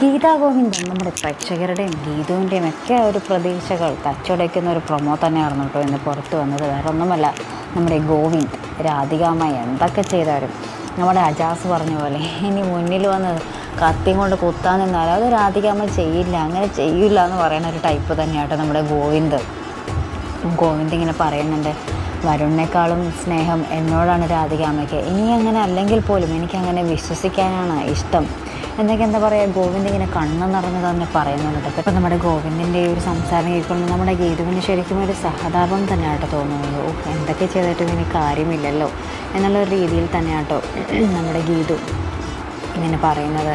ഗീതാ ഗോവിന്ദൻ നമ്മുടെ പ്രേക്ഷകരുടെയും ഗീതുവിന്റെയും ഒക്കെ ഒരു പ്രതീക്ഷകൾ തച്ചുടയ്ക്കുന്ന ഒരു പ്രൊമോ തന്നെയായിരുന്നു കേട്ടോ ഇന്ന് പുറത്ത് വന്നത്. വേറെ ഒന്നുമല്ല നമ്മുടെ ഗോവിന്ദ് രാധികാമായി എന്തൊക്കെ ചെയ്താലും. നമ്മുടെ അജാസ് പറഞ്ഞ പോലെ ഇനി മുന്നിൽ വന്ന് കത്തിയും കൊണ്ട് കുത്താൻ നിന്നാൽ അത് രാധികാമ്മ ചെയ്യില്ല അങ്ങനെ ചെയ്യില്ല എന്ന് പറയുന്ന ഒരു ടൈപ്പ് തന്നെയാട്ടോ നമ്മുടെ ഗോവിന്ദ്. ഗോവിന്ദ് ഇങ്ങനെ പറയുന്നുണ്ട് വരുണിനേക്കാളും സ്നേഹം എന്നോടാണ് രാധികാമ്മയ്ക്ക് ഇനി അങ്ങനെ അല്ലെങ്കിൽ പോലും എനിക്കങ്ങനെ വിശ്വസിക്കാനാണ് ഇഷ്ടം. എന്നൊക്കെ എന്താ പറയുക ഗോവിന്ദ് ഇങ്ങനെ കണ്ണ് നിറഞ്ഞ് തന്നെ പറയുന്നുണ്ട്. ഇപ്പം നമ്മുടെ ഗോവിന്ദിന്റെ ഒരു സംസാരം കേൾക്കുമ്പോൾ നമ്മുടെ ഗീതുവിന് ശരിക്കും ഒരു സഹതാപം തന്നെയാട്ടോ തോന്നുന്നത്. ഓ എന്തൊക്കെ ചെയ്തിട്ടും ഇനി കാര്യമില്ലല്ലോ എന്നുള്ളൊരു രീതിയിൽ തന്നെയാട്ടോ നമ്മുടെ ഗീതു. ഇങ്ങനെ പറയുന്നത്.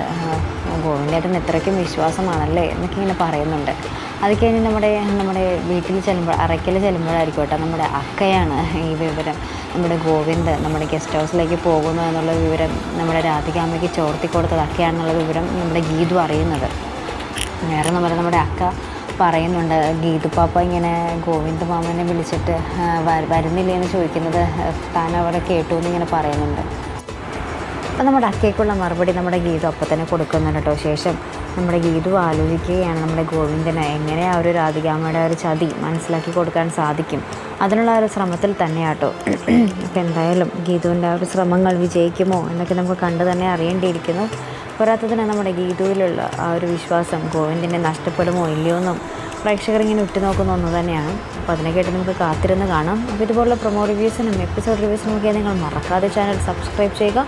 ഗോവിന്ദേട്ടൻ ഇത്രയ്ക്കും വിശ്വാസമാണല്ലേ എന്നൊക്കെ ഇങ്ങനെ പറയുന്നുണ്ട്. അത് കഴിഞ്ഞ് നമ്മുടെ നമ്മുടെ വീട്ടിൽ ചെല്ലുമ്പോൾ അറയ്ക്കൽ ചെല്ലുമ്പോഴായിരിക്കോട്ടെ നമ്മുടെ അക്കയാണ് ഈ വിവരം. നമ്മുടെ ഗോവിന്ദ് നമ്മുടെ ഗസ്റ്റ് ഹൗസിലേക്ക് പോകുന്നു എന്നുള്ള വിവരം നമ്മുടെ രാധികാമ്മയ്ക്ക് ചോർത്തി കൊടുത്തത് അക്കയാണെന്നുള്ള വിവരം നമ്മുടെ ഗീതു അറിയുന്നത്. വേറെ നമ്മൾ നമ്മുടെ അക്ക പറയുന്നുണ്ട് ഗീതു പാപ്പ ഇങ്ങനെ ഗോവിന്ദ് മാമനെ വിളിച്ചിട്ട് വരുന്നില്ലേ എന്ന് ചോദിക്കുന്നത് താൻ അവിടെ കേട്ടു എന്നിങ്ങനെ പറയുന്നുണ്ട്. അപ്പം നമ്മുടെ അക്കേക്കുള്ള മറുപടി നമ്മുടെ ഗീതു അപ്പം തന്നെ കൊടുക്കുന്നുണ്ട് കേട്ടോ. ശേഷം നമ്മുടെ ഗീതു ആലോചിക്കുകയാണ് നമ്മുടെ ഗോവിന്ദന് എങ്ങനെ ആ ഒരു രാധികാമ്മയുടെ ഒരു ചതി മനസ്സിലാക്കി കൊടുക്കാൻ സാധിക്കും? അതിനുള്ള ഒരു ശ്രമത്തിൽ തന്നെയാട്ടോ അപ്പം എന്തായാലും ഗീതുവിന്റെ ആ ഒരു ശ്രമങ്ങൾ വിജയിക്കുമോ എന്നൊക്കെ നമുക്ക് കണ്ടു തന്നെ അറിയേണ്ടിയിരിക്കുന്നു. പോരാത്തതിന് നമ്മുടെ ഗീതുവിലുള്ള ആ ഒരു വിശ്വാസം ഗോവിന്ദനെ നഷ്ടപ്പെടുമോ ഇല്ലയോ എന്നും പ്രേക്ഷകർ ഇങ്ങനെ ഉറ്റുനോക്കുന്ന ഒന്ന് തന്നെയാണ്. അപ്പോൾ അതിനെ കേട്ട് നമുക്ക് കാത്തിരുന്ന് കാണാം. അപ്പോൾ ഇതുപോലുള്ള പ്രൊമോ റിവ്യൂസിനും എപ്പിസോഡ് റിവ്യൂസിനും ഒക്കെ നിങ്ങൾ മറക്കാതെ ചാനൽ സബ്സ്ക്രൈബ് ചെയ്യുക.